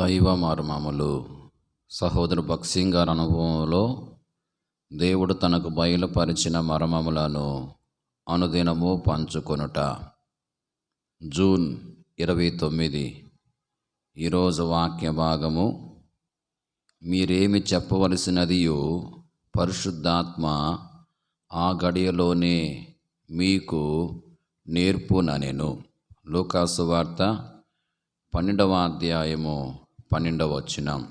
దైవ మర్మములు సహోదరు భక్సింగ్ గారి అనుభవంలో దేవుడు తనకు బయలుపరిచిన మర్మములను అనుదినము పంచుకొనుట. జూన్ ఇరవై తొమ్మిది. ఈరోజు వాక్య భాగము. మీరేమి చెప్పవలసినదియో పరిశుద్ధాత్మ ఆ గడియలోనే మీకు నేర్పుననెను. లూకాసు వార్త పన్నెండవ అధ్యాయము పన్నెండవ వచనం.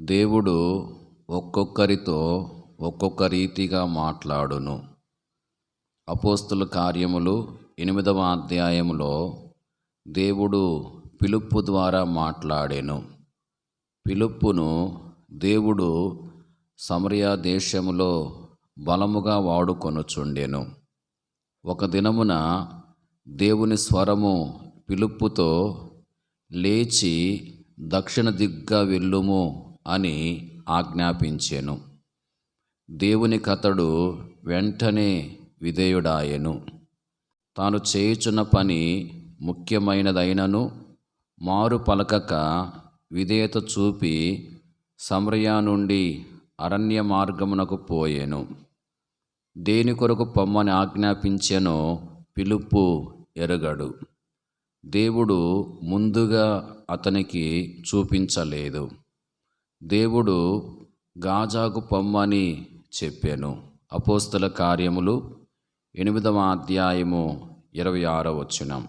దేవుడు ఒక్కొక్కరితో ఒక్కొక్క రీతిగా మాట్లాడును. అపోస్తుల కార్యములు ఎనిమిదవ అధ్యాయములో దేవుడు పిలుపు ద్వారా మాట్లాడెను. పిలుపును దేవుడు సమరియా దేశములో బలముగా వాడుకొనుచుండెను. ఒక దినమున దేవుని స్వరము పిలుపుతో లేచి దక్షిణ దిగ్గా వెళ్ళుము అని ఆజ్ఞాపించెను. దేవుని కథడు వెంటనే విధేయుడాయెను. తాను చేయుచున్న పని ముఖ్యమైనదైనను మారు పలకక విధేయత చూపి సమరయా నుండి అరణ్య మార్గమునకు పోయెను. దేని కొరకు పొమ్మని ఆజ్ఞాపించెనో పిలుపు ఎరగడు. దేవుడు ముందుగా అతనికి చూపించలేదు. దేవుడు గాజాకు పొమ్మని చెప్పాను. అపోస్తుల కార్యములు ఎనిమిదవ అధ్యాయము ఇరవై ఆరో వచనం.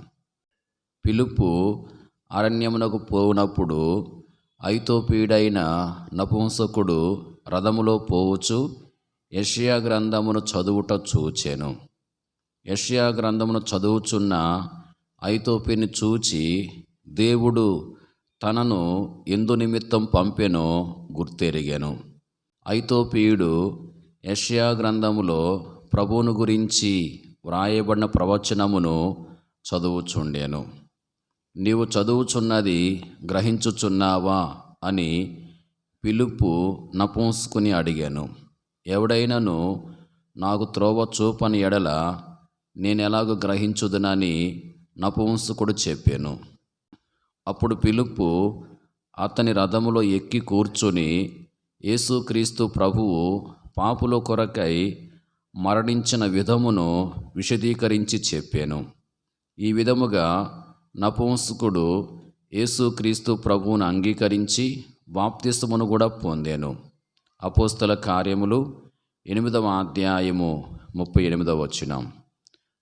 పిలుపు అరణ్యమునకు పోనప్పుడు ఐతోపీడైన నపుంసకుడు రథములో పోవచ్చు యషియా గ్రంథమును చదువుట చూచాను. యషియా గ్రంథమును చదువుచున్న ఐతోపిని చూచి దేవుడు తనను ఎందు నిమిత్తం పంపెనో గుర్తెరిగాను. ఐతోపీయుడు యషియా గ్రంథములో ప్రభువును గురించి వ్రాయబడిన ప్రవచనమును చదువుచుండెను. నీవు చదువుచున్నది గ్రహించుచున్నావా అని పిలుపు నపుంసుకుని అడిగాను. ఎవడైనను నాకు త్రోవ చూపని ఎడల నేను ఎలాగో గ్రహించుదునని నపుంసకుడు చెప్పాను. అప్పుడు పిలుపు అతని రథములో ఎక్కి కూర్చుని యేసుక్రీస్తు ప్రభువు పాపుల కొరకై మరణించిన విధమును విశదీకరించి చెప్పాను. ఈ విధముగా నపుంసకుడు యేసుక్రీస్తు ప్రభువును అంగీకరించి బాప్తిస్తమును కూడా పొందాను. అపోస్తల కార్యములు ఎనిమిదవ అధ్యాయము ముప్పై ఎనిమిదవ వచ్చినాం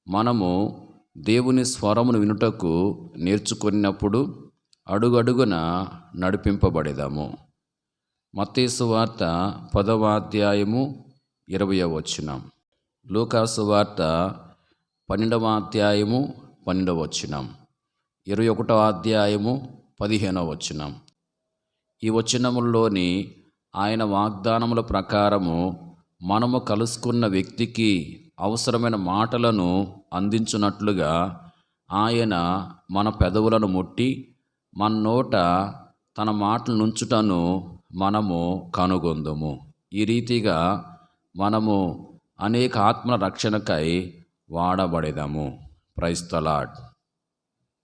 మనము దేవుని స్వరమును వినుటకు నేర్చుకున్నప్పుడు అడుగడుగున నడిపింపబడేదాము. మత్తేసు వార్త పదవ అధ్యాయము ఇరవయో వచనం. లూకాసు వార్త పన్నెండవ అధ్యాయము పన్నెండవ వచనం. ఇరవై ఒకటవ అధ్యాయము పదిహేనవ వచనం. ఈ వచనముల్లోని ఆయన వాగ్దానముల ప్రకారము మనము కలుసుకున్న వ్యక్తికి అవసరమైన మాటలను అందించున్నట్లుగా ఆయన మన పెదవులను ముట్టి మన నోట తన మాటలు నుంచుటను మనము కనుగొందుము. ఈ రీతిగా మనము అనేక ఆత్మల రక్షణకై వాడబడేదాము. ప్రైస్తలాడ్